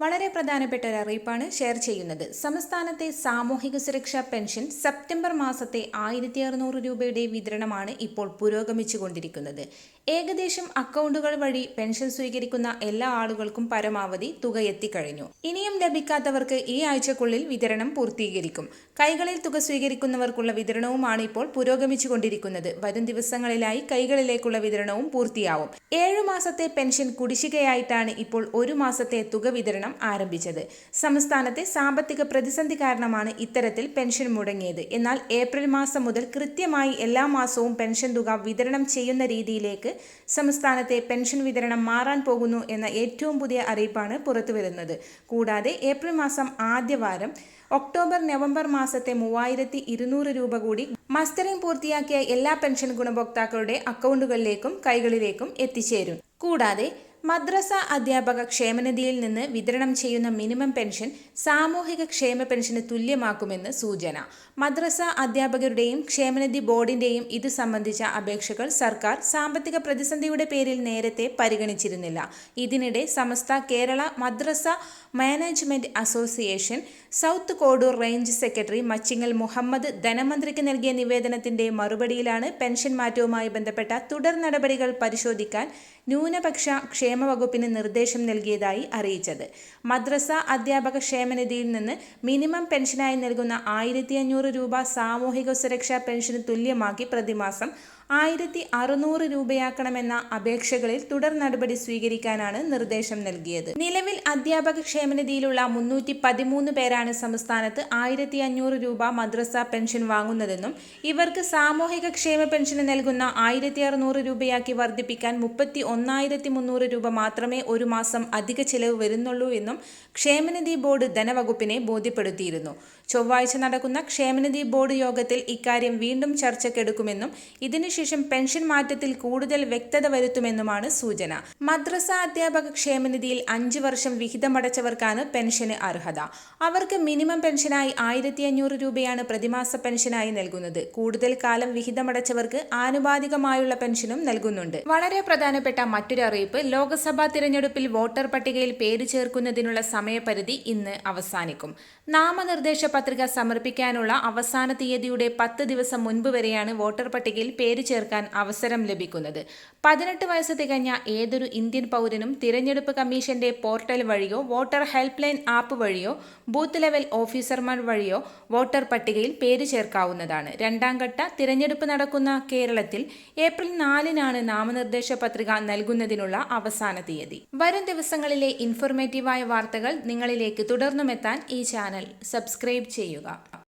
വളരെ പ്രധാനപ്പെട്ട ഒരു അറിയിപ്പാണ് ഷെയർ ചെയ്യുന്നത്. സംസ്ഥാനത്തെ സാമൂഹിക സുരക്ഷാ പെൻഷൻ സെപ്റ്റംബർ മാസത്തെ ആയിരത്തി അറുന്നൂറ് രൂപയുടെ വിതരണമാണ് ഇപ്പോൾ പുരോഗമിച്ചുകൊണ്ടിരിക്കുന്നത്. ഏകദേശം അക്കൗണ്ടുകൾ വഴി പെൻഷൻ സ്വീകരിക്കുന്ന എല്ലാ ആളുകൾക്കും പരമാവധി തുക എത്തിക്കഴിഞ്ഞു. ഇനിയും ലഭിക്കാത്തവർക്ക് ഈ ആഴ്ചക്കുള്ളിൽ വിതരണം പൂർത്തീകരിക്കും. കൈകളിൽ തുക സ്വീകരിക്കുന്നവർക്കുള്ള വിതരണവുമാണ് ഇപ്പോൾ പുരോഗമിച്ചുകൊണ്ടിരിക്കുന്നത്. വരും ദിവസങ്ങളിലായി കൈകളിലേക്കുള്ള വിതരണവും പൂർത്തിയാവും. ഏഴു മാസത്തെ പെൻഷൻ കുടിശ്ശികയായിട്ടാണ് ഇപ്പോൾ ഒരു മാസത്തെ തുക വിതരണം ആരംഭിച്ചത്. സംസ്ഥാനത്തെ സാമ്പത്തിക പ്രതിസന്ധി കാരണമാണ് ഇത്തരത്തിൽ പെൻഷൻ മുടങ്ങിയത്. എന്നാൽ ഏപ്രിൽ മാസം മുതൽ കൃത്യമായി എല്ലാ മാസവും പെൻഷൻ തുക വിതരണം ചെയ്യുന്ന രീതിയിലേക്ക് സംസ്ഥാനത്തെ പെൻഷൻ വിതരണം മാറാൻ പോകുന്നു എന്ന ഏറ്റവും പുതിയ അറിയിപ്പാണ് പുറത്തുവരുന്നത്. കൂടാതെ ഏപ്രിൽ മാസം ആദ്യവാരം ഒക്ടോബർ നവംബർ മാസത്തെ മൂവായിരത്തി ഇരുന്നൂറ് രൂപ കൂടി മസ്റ്ററിംഗ് പൂർത്തിയാക്കിയ എല്ലാ പെൻഷൻ ഗുണഭോക്താക്കളുടെ അക്കൗണ്ടുകളിലേക്കും കൈകളിലേക്കും എത്തിച്ചേരും. കൂടാതെ മദ്രസ അധ്യാപക ക്ഷേമനിധിയിൽ നിന്ന് വിതരണം ചെയ്യുന്ന മിനിമം പെൻഷൻ സാമൂഹിക ക്ഷേമ പെൻഷന് തുല്യമാക്കുമെന്ന് സൂചന. മദ്രസ അധ്യാപകരുടെയും ക്ഷേമനിധി ബോർഡിന്റെയും ഇത് സംബന്ധിച്ച അപേക്ഷകൾ സർക്കാർ സാമ്പത്തിക പ്രതിസന്ധിയുടെ പേരിൽ നേരത്തെ പരിഗണിച്ചിരുന്നില്ല. ഇതിനിടെ Samastha Kerala Madrasa management association south Kodur range secretary Machingal Muhammad ധനമന്ത്രിക്ക് നൽകിയ നിവേദനത്തിന്റെ മറുപടിയിലാണ് പെൻഷൻ മാറ്റവുമായി ബന്ധപ്പെട്ട തുടർ നടപടികൾ പരിശോധിക്കാൻ ന്യൂനപക്ഷ ക്ഷേമ വകുപ്പിന് നിർദ്ദേശം നൽകിയതായി അറിയിച്ചത്. മദ്രസ അധ്യാപക ക്ഷേമനിധിയിൽ നിന്ന് മിനിമം പെൻഷനായി നൽകുന്ന ആയിരത്തി അഞ്ഞൂറ് രൂപ സാമൂഹിക സുരക്ഷാ പെൻഷന് തുല്യമാക്കി പ്രതിമാസം ആയിരത്തി അറുന്നൂറ് രൂപയാക്കണമെന്ന അപേക്ഷകളിൽ തുടർ നടപടി സ്വീകരിക്കാനാണ് നിർദ്ദേശം നൽകിയത്. നിലവിൽ അധ്യാപക ക്ഷേമനിധിയിലുള്ള മുന്നൂറ്റി പതിമൂന്ന് പേരാണ് സംസ്ഥാനത്ത് ആയിരത്തി അഞ്ഞൂറ് രൂപ മദ്രസ പെൻഷൻ വാങ്ങുന്നതെന്നും ഇവർക്ക് സാമൂഹിക ക്ഷേമ പെൻഷന് നൽകുന്ന ആയിരത്തി അറുന്നൂറ് രൂപയാക്കി വർദ്ധിപ്പിക്കാൻ മുപ്പത്തി ഒന്നായിരത്തി മുന്നൂറ് രൂപ മാത്രമേ ഒരു മാസം അധിക ചെലവ് വരുന്നുള്ളൂ എന്നും ക്ഷേമനിധി ബോർഡ് ധനവകുപ്പിനെ ബോധ്യപ്പെടുത്തിയിരുന്നു ചൊവ്വാഴ്ച നടക്കുന്ന ക്ഷേമനിധി ബോർഡ് യോഗത്തിൽ ഇക്കാര്യം വീണ്ടും ചർച്ചയ്ക്കെടുക്കുമെന്നും ഇതിനുശേഷം പെൻഷൻ മാറ്റത്തിൽ കൂടുതൽ വ്യക്തത വരുത്തുമെന്നുമാണ് സൂചന. മദ്രസ അധ്യാപക ക്ഷേമനിധിയിൽ അഞ്ച് വർഷം വിഹിതമടച്ചവർക്കാണ് പെൻഷന് അർഹത. അവർക്ക് മിനിമം പെൻഷനായി ആയിരത്തി അഞ്ഞൂറ് രൂപയാണ് പ്രതിമാസ പെൻഷനായി നൽകുന്നത്. കൂടുതൽ കാലം വിഹിതമടച്ചവർക്ക് ആനുപാതികമായുള്ള പെൻഷനും നൽകുന്നുണ്ട്. വളരെ പ്രധാനപ്പെട്ട മറ്റൊരു അറിയിപ്പ് ലോക്സഭാ തിരഞ്ഞെടുപ്പിൽ വോട്ടർ പട്ടികയിൽ പേര് ചേർക്കുന്നതിനുള്ള സമയപരിധി ഇന്ന് അവസാനിക്കും. നാമനിർദ്ദേശ പത്രിക സമർപ്പിക്കാനുള്ള അവസാന തീയതിയുടെ പത്ത് ദിവസം മുൻപ് വരെയാണ് വോട്ടർ പട്ടികയിൽ പേര് ചേർക്കാൻ അവസരം ലഭിക്കുന്നത്. പതിനെട്ട് വയസ്സ് തികഞ്ഞ ഏതൊരു ഇന്ത്യൻ പൗരനും തിരഞ്ഞെടുപ്പ് കമ്മീഷന്റെ പോർട്ടൽ വഴിയോ വോട്ടർ ഹെൽപ്പ് ലൈൻ ആപ്പ് വഴിയോ ബൂത്ത് ലെവൽ ഓഫീസർമാർ വഴിയോ വോട്ടർ പട്ടികയിൽ പേര് ചേർക്കാവുന്നതാണ്. രണ്ടാം ഘട്ട തിരഞ്ഞെടുപ്പ് നടക്കുന്ന കേരളത്തിൽ ഏപ്രിൽ നാലിനാണ് നാമനിർദ്ദേശ പത്രിക നൽകുന്നതിനുള്ള അവസാന തീയതി. വരും ദിവസങ്ങളിലെ ഇൻഫോർമേറ്റീവായ വാർത്തകൾ നിങ്ങളിലേക്ക് തുടർന്നുമെത്താൻ ഈ ചാനൽ ചെയ്യുക.